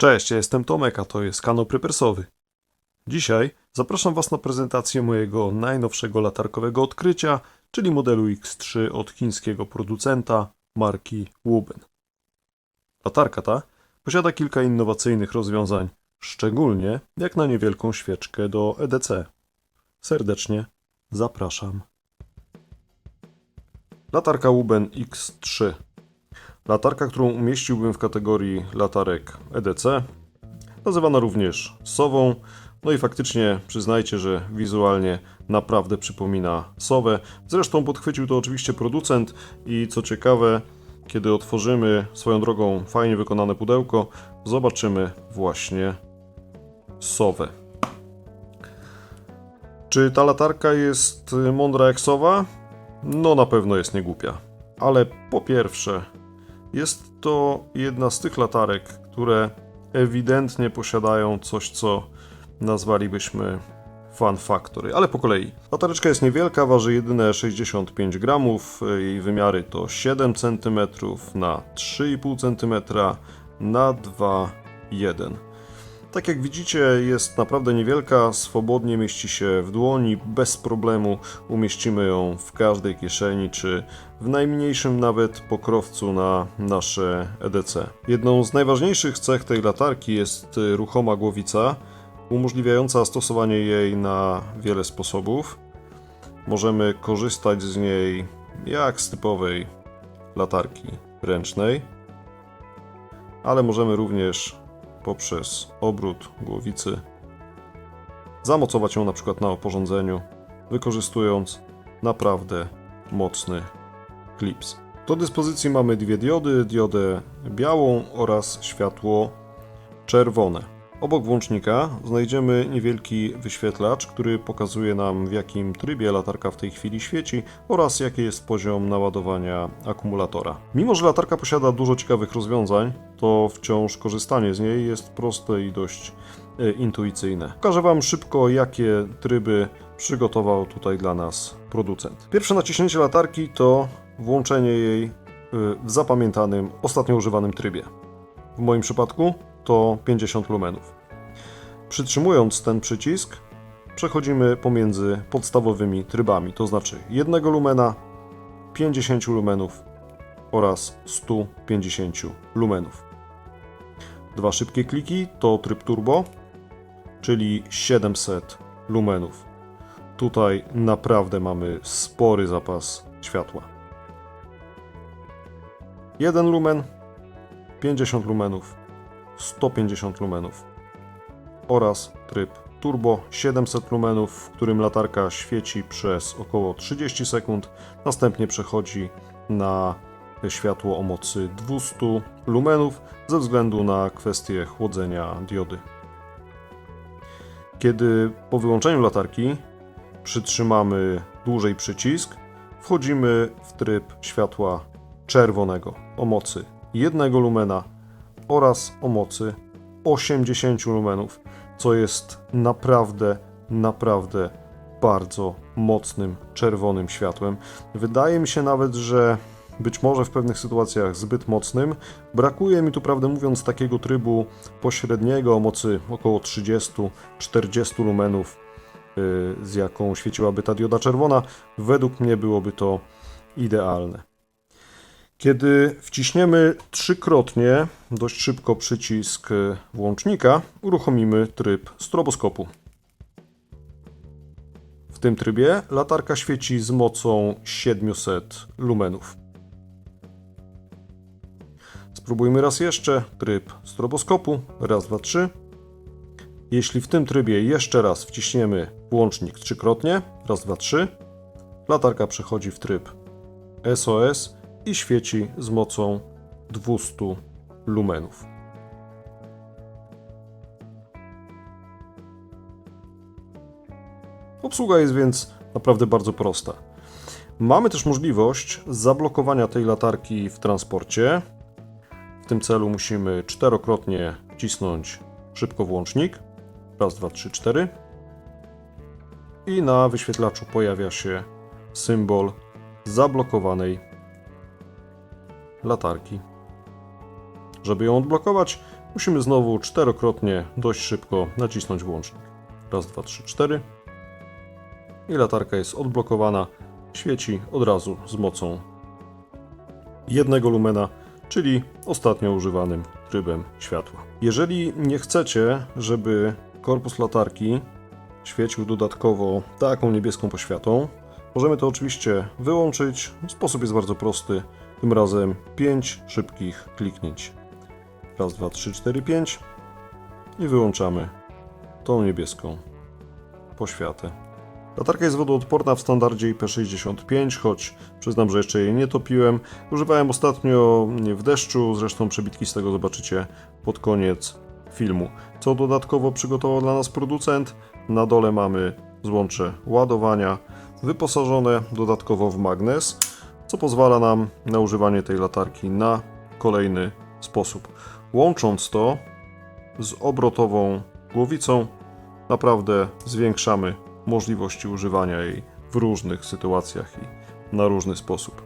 Cześć, ja jestem Tomek, a to jest kanał Prypersowy. Dzisiaj zapraszam Was na prezentację mojego najnowszego latarkowego odkrycia, czyli modelu X3 od chińskiego producenta marki Wuben. Latarka ta posiada kilka innowacyjnych rozwiązań, szczególnie jak na niewielką świeczkę do EDC. Serdecznie zapraszam. Latarka Wuben X3 Latarka, którą umieściłbym w kategorii latarek EDC, nazywana również sową. No i faktycznie przyznajcie, że wizualnie naprawdę przypomina sowę. Zresztą podchwycił to oczywiście producent i co ciekawe, kiedy otworzymy swoją drogą fajnie wykonane pudełko, zobaczymy właśnie sowę. Czy ta latarka jest mądra jak sowa? No na pewno jest niegłupia. Ale po pierwsze, jest to jedna z tych latarek, które ewidentnie posiadają coś, co nazwalibyśmy Fun Factory, ale po kolei. Latareczka jest niewielka, waży jedyne 65 gramów, jej wymiary to 7 cm na 3,5 cm na 2,1 tak jak widzicie, jest naprawdę niewielka, swobodnie mieści się w dłoni, bez problemu umieścimy ją w każdej kieszeni, czy w najmniejszym nawet pokrowcu na nasze EDC. Jedną z najważniejszych cech tej latarki jest ruchoma głowica, umożliwiająca stosowanie jej na wiele sposobów. Możemy korzystać z niej jak z typowej latarki ręcznej, ale możemy również poprzez obrót głowicy zamocować ją na przykład na oporządzeniu, wykorzystując naprawdę mocny klips. Do dyspozycji mamy dwie diody, diodę białą oraz światło czerwone. Obok włącznika znajdziemy niewielki wyświetlacz, który pokazuje nam w jakim trybie latarka w tej chwili świeci oraz jaki jest poziom naładowania akumulatora. Mimo, że latarka posiada dużo ciekawych rozwiązań, to wciąż korzystanie z niej jest proste i dość e, intuicyjne. Pokażę Wam szybko, jakie tryby przygotował tutaj dla nas producent. Pierwsze naciśnięcie latarki to włączenie jej e, w zapamiętanym, ostatnio używanym trybie. W moim przypadku to 50 lumenów. Przytrzymując ten przycisk, przechodzimy pomiędzy podstawowymi trybami, to znaczy 1 lumena, 50 lumenów oraz 150 lumenów. Dwa szybkie kliki to tryb turbo, czyli 700 lumenów. Tutaj naprawdę mamy spory zapas światła. 1 lumen, 50 lumenów, 150 lumenów. Oraz tryb turbo 700 lumenów, w którym latarka świeci przez około 30 sekund, następnie przechodzi na światło o mocy 200 lumenów ze względu na kwestię chłodzenia diody. Kiedy po wyłączeniu latarki przytrzymamy dłużej przycisk, wchodzimy w tryb światła czerwonego o mocy 1 lumena oraz o mocy 80 lumenów, co jest naprawdę, naprawdę bardzo mocnym czerwonym światłem. Wydaje mi się nawet, że być może w pewnych sytuacjach zbyt mocnym. Brakuje mi tu, prawdę mówiąc, takiego trybu pośredniego o mocy około 30-40 lumenów, yy, z jaką świeciłaby ta dioda czerwona. Według mnie byłoby to idealne. Kiedy wciśniemy trzykrotnie dość szybko przycisk włącznika, uruchomimy tryb stroboskopu. W tym trybie latarka świeci z mocą 700 lumenów. Spróbujmy raz jeszcze tryb stroboskopu. Raz, dwa, trzy. Jeśli w tym trybie jeszcze raz wciśniemy włącznik trzykrotnie, raz, dwa, trzy, latarka przechodzi w tryb SOS i świeci z mocą 200 lumenów. Obsługa jest więc naprawdę bardzo prosta. Mamy też możliwość zablokowania tej latarki w transporcie. W tym celu musimy czterokrotnie wcisnąć szybko włącznik. Raz, dwa, trzy, cztery. I na wyświetlaczu pojawia się symbol zablokowanej latarki. Żeby ją odblokować, musimy znowu czterokrotnie dość szybko nacisnąć włącznik. Raz, dwa, trzy, cztery. I latarka jest odblokowana. Świeci od razu z mocą jednego lumena, czyli ostatnio używanym trybem światła. Jeżeli nie chcecie, żeby korpus latarki świecił dodatkowo taką niebieską poświatą, możemy to oczywiście wyłączyć. Sposób jest bardzo prosty. Tym razem 5 szybkich kliknięć. Raz, dwa, trzy, cztery, pięć i wyłączamy tą niebieską poświatę. Latarka jest wodoodporna w standardzie IP65, choć przyznam, że jeszcze jej nie topiłem. Używałem ostatnio w deszczu, zresztą przebitki z tego zobaczycie pod koniec filmu. Co dodatkowo przygotował dla nas producent? Na dole mamy złącze ładowania, wyposażone dodatkowo w magnes, co pozwala nam na używanie tej latarki na kolejny sposób. Łącząc to z obrotową głowicą, naprawdę zwiększamy możliwości używania jej w różnych sytuacjach i na różny sposób.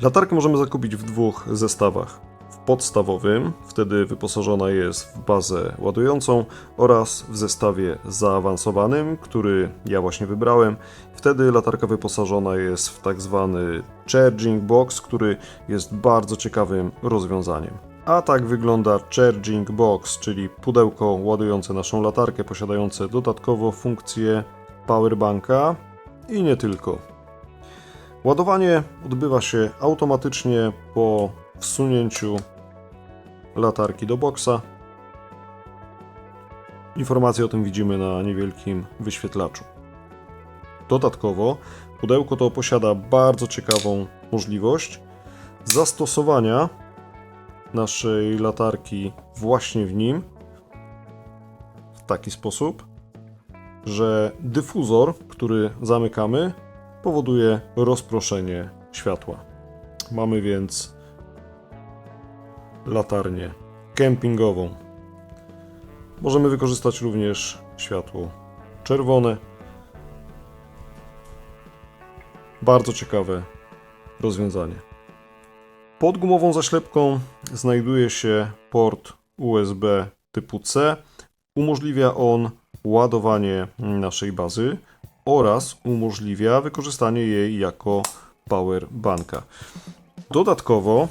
Latarkę możemy zakupić w dwóch zestawach. Podstawowym, wtedy wyposażona jest w bazę ładującą, oraz w zestawie zaawansowanym, który ja właśnie wybrałem. Wtedy latarka wyposażona jest w tak zwany charging box, który jest bardzo ciekawym rozwiązaniem. A tak wygląda Charging Box, czyli pudełko ładujące naszą latarkę, posiadające dodatkowo funkcję powerbanka i nie tylko. Ładowanie odbywa się automatycznie po wsunięciu latarki do boksa. Informacje o tym widzimy na niewielkim wyświetlaczu. Dodatkowo pudełko to posiada bardzo ciekawą możliwość zastosowania naszej latarki właśnie w nim w taki sposób, że dyfuzor, który zamykamy, powoduje rozproszenie światła. Mamy więc latarnię kempingową. Możemy wykorzystać również światło czerwone. Bardzo ciekawe rozwiązanie. Pod gumową zaślepką znajduje się port USB typu C. Umożliwia on ładowanie naszej bazy oraz umożliwia wykorzystanie jej jako power banka. Dodatkowo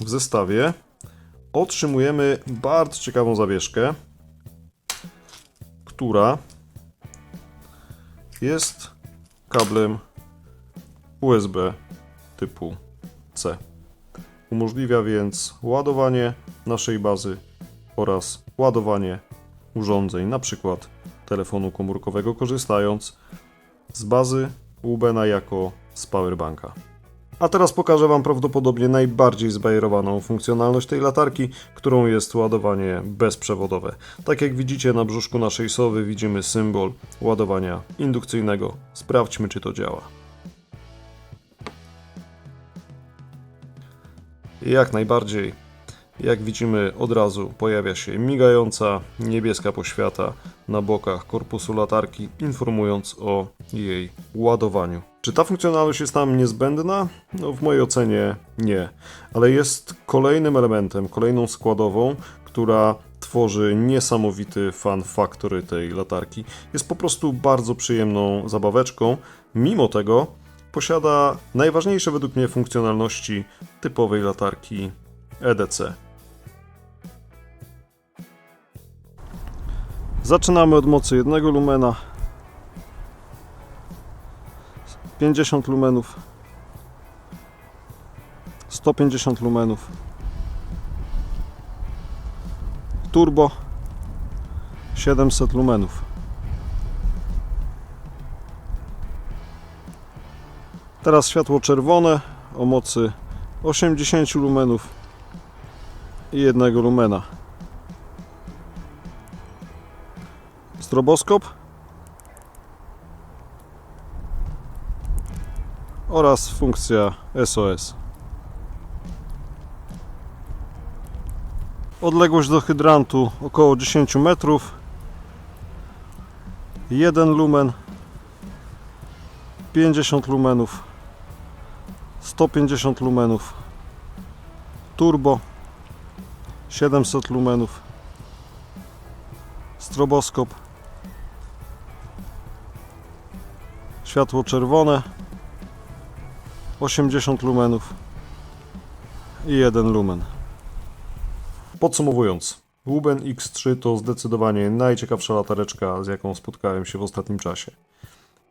w zestawie otrzymujemy bardzo ciekawą zawieszkę, która jest kablem USB typu C. Umożliwia więc ładowanie naszej bazy oraz ładowanie urządzeń, np. telefonu komórkowego, korzystając z bazy Ubena jako z powerbanka. A teraz pokażę Wam prawdopodobnie najbardziej zbajerowaną funkcjonalność tej latarki, którą jest ładowanie bezprzewodowe. Tak jak widzicie na brzuszku naszej sowy widzimy symbol ładowania indukcyjnego. Sprawdźmy czy to działa. Jak najbardziej. Jak widzimy, od razu pojawia się migająca niebieska poświata na bokach korpusu latarki, informując o jej ładowaniu. Czy ta funkcjonalność jest nam niezbędna? No, w mojej ocenie nie, ale jest kolejnym elementem, kolejną składową, która tworzy niesamowity fan factory tej latarki. Jest po prostu bardzo przyjemną zabaweczką. Mimo tego posiada najważniejsze według mnie funkcjonalności typowej latarki EDC. Zaczynamy od mocy jednego lumena. 50 lumenów. 150 lumenów. Turbo 700 lumenów. Teraz światło czerwone o mocy 80 lumenów i jednego lumena. Stroboskop oraz funkcja SOS. Odległość do hydrantu około 10 metrów. Jeden lumen 50 lumenów 150 lumenów turbo 700 lumenów. Stroboskop. Światło czerwone. 80 lumenów. I 1 lumen. Podsumowując, Luben X3 to zdecydowanie najciekawsza latareczka, z jaką spotkałem się w ostatnim czasie.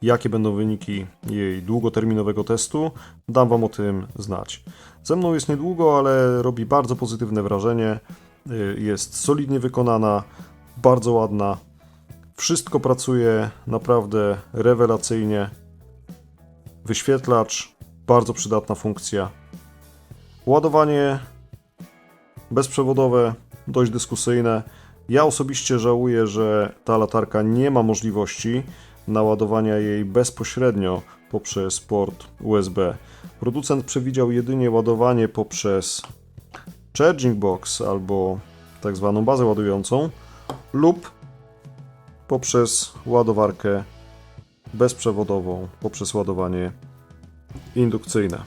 Jakie będą wyniki jej długoterminowego testu, dam Wam o tym znać. Ze mną jest niedługo, ale robi bardzo pozytywne wrażenie. Y, Jest solidnie wykonana, bardzo ładna. Wszystko pracuje naprawdę rewelacyjnie. Wyświetlacz, bardzo przydatna funkcja. Ładowanie bezprzewodowe, dość dyskusyjne. Ja osobiście żałuję, że ta latarka nie ma możliwości naładowania jej bezpośrednio poprzez port USB. Producent przewidział jedynie ładowanie poprzez charging box albo tak zwaną bazę ładującą lub poprzez ładowarkę bezprzewodową, poprzez ładowanie indukcyjne.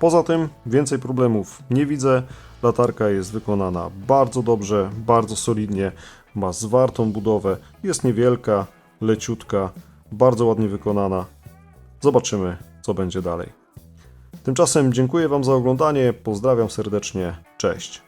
Poza tym więcej problemów nie widzę. Latarka jest wykonana bardzo dobrze, bardzo solidnie, ma zwartą budowę, jest niewielka, leciutka, bardzo ładnie wykonana. Zobaczymy, co będzie dalej. Tymczasem dziękuję Wam za oglądanie, pozdrawiam serdecznie, cześć.